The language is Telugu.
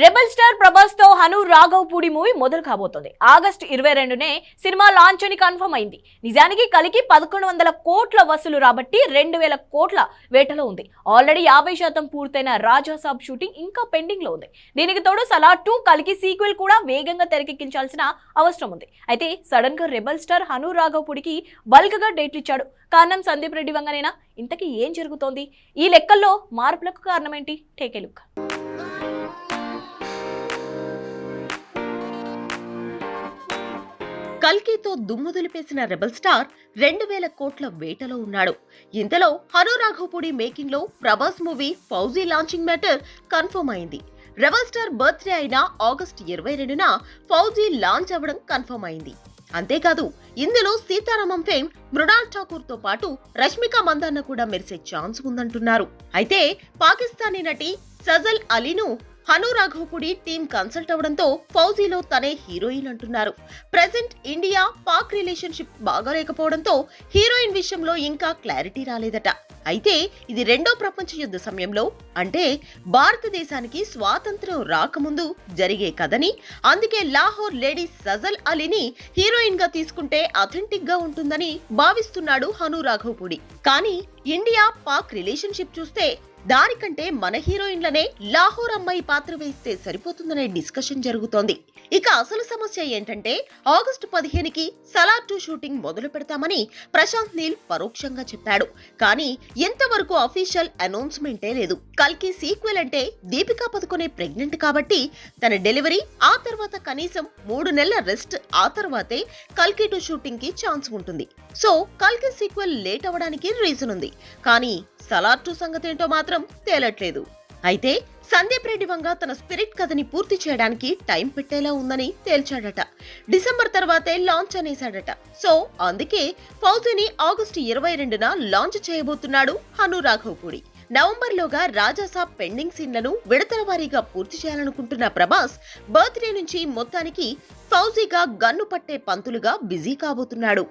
రెబల్ స్టార్ ప్రభాస్తో హను రాఘవ్ పూడి మూవీ మొదలు కాబోతోంది. ఆగస్టు ఇరవై రెండునే సినిమా లాంచ్ అని కన్ఫర్మ్ అయింది. నిజానికి కలికి పదకొండు వందల కోట్ల వసూలు రాబట్టి రెండు వేల కోట్ల వేటలో ఉంది. ఆల్రెడీ యాభై శాతం పూర్తయిన రాజాసాబ్ షూటింగ్ ఇంకా పెండింగ్లో ఉంది. దీనికి తోడు సలార్ టూ కలికి సీక్వెల్ కూడా వేగంగా తెరకెక్కించాల్సిన అవసరం ఉంది. అయితే సడన్గా రెబల్ స్టార్ హను రాఘవ్ పూడికి బల్క్గా డేట్లు ఇచ్చాడు. కారణం సందీప్ రెడ్డి వంగనేనా? ఇంతకీ ఏం జరుగుతోంది? ఈ లెక్కల్లో మార్పులకు కారణం ఏంటి టేకే లుక్. కల్కీతో దుమ్ముదులిపేసిన రెబల్ స్టార్ రెండు వేల కోట్ల వేటలో ఉన్నాడు. ఇంతలో Hanu Raghavapudi మేకింగ్లో Prabhas movie Fauji launching matter confirm అయింది. రెబల్ స్టార్ బర్త్డే అయిన ఆగస్ట్ ఇరవై రెండున ఫౌజీ లాంచ్ అవ్వడం కన్ఫర్మ్ అయింది. అంతేకాదు ఇందులో సీతారామం ఫేమ్ మృణాల్ ఠాకూర్తో పాటు రష్మిక మందాన్న కూడా మెరిసే ఛాన్స్ ఉందంటున్నారు. అయితే పాకిస్తానీ నటి సజల్ అలీను హను రాఘవపుడి టీం కన్సల్ట్ అవడంతో ఫౌజీలో తనే హీరోయిన్ అంటున్నారు. ప్రెసెంట్ ఇండియా పాక్ రిలేషన్షిప్ బాగాలేకపోవడంతో హీరోయిన్ విషయంలో ఇంకా క్లారిటీ రాలేదట. అయితే ఇది రెండో ప్రపంచ యుద్ధ సమయంలో అంటే భారతదేశానికి స్వాతంత్రం రాకముందు జరిగే కథని అందుకే లాహోర్ లేడీ సజల్ అలీని హీరోయిన్గా తీసుకుంటే అథెంటిక్గా ఉంటుందని భావిస్తున్నాడు హను రాఘవపుడి. కానీ ఇండియా పాక్ రిలేషన్షిప్ చూస్తే దానికంటే మన హీరోయిన్లనే లాహోర్ అమ్మాయి పాత్ర వేస్తే సరిపోతుందనే డిస్కషన్ జరుగుతోంది. ఇక అసలు సమస్య ఏంటంటే ఆగస్టు పదిహేనుకి సలార్ టూ షూటింగ్ మొదలు పెడతామని ప్రశాంత్ నీల్ పరోక్షంగా చెప్పాడు. కానీ ఎంతవరకు అఫీషియల్ అనౌన్స్మెంటే లేదు. కల్కి సీక్వెల్ అంటే దీపికా పదుకొనే ప్రెగ్నెంట్ కాబట్టి తన డెలివరీ ఆ తర్వాత కనీసం మూడు నెలల రెస్ట్ ఆ తర్వాతే కల్కి టూ షూటింగ్కి ఛాన్స్ ఉంటుంది. సో కల్కి సీక్వెల్ లేట్ అవ్వడానికి రీజన్ ఉంది. కానీ సలార్ టూ సంగతేంటో మాత్రం తేలట్లేదు. అయితే సందీప్ రెడ్డి వంగ తన స్పిరిట్ కథని పూర్తి చేయడానికి టైం పెట్టేలా ఉందని తేల్చాడట. డిసెంబర్ తర్వాతే లాంచ్ అనేశాడట. సో అందుకే ఫౌజీని ఆగస్టు ఇరవై రెండున లాంచ్ చేయబోతున్నాడు హను రాఘవపూడి. నవంబర్లోగా రాజాసాబ్ పెండింగ్ సీన్లను విడతల వారీగా పూర్తి చేయాలనుకుంటున్న ప్రభాస్ బర్త్డే నుంచి మొత్తానికి ఫౌజీగా గన్ను పట్టే పంతులుగా బిజీ కాబోతున్నాడు.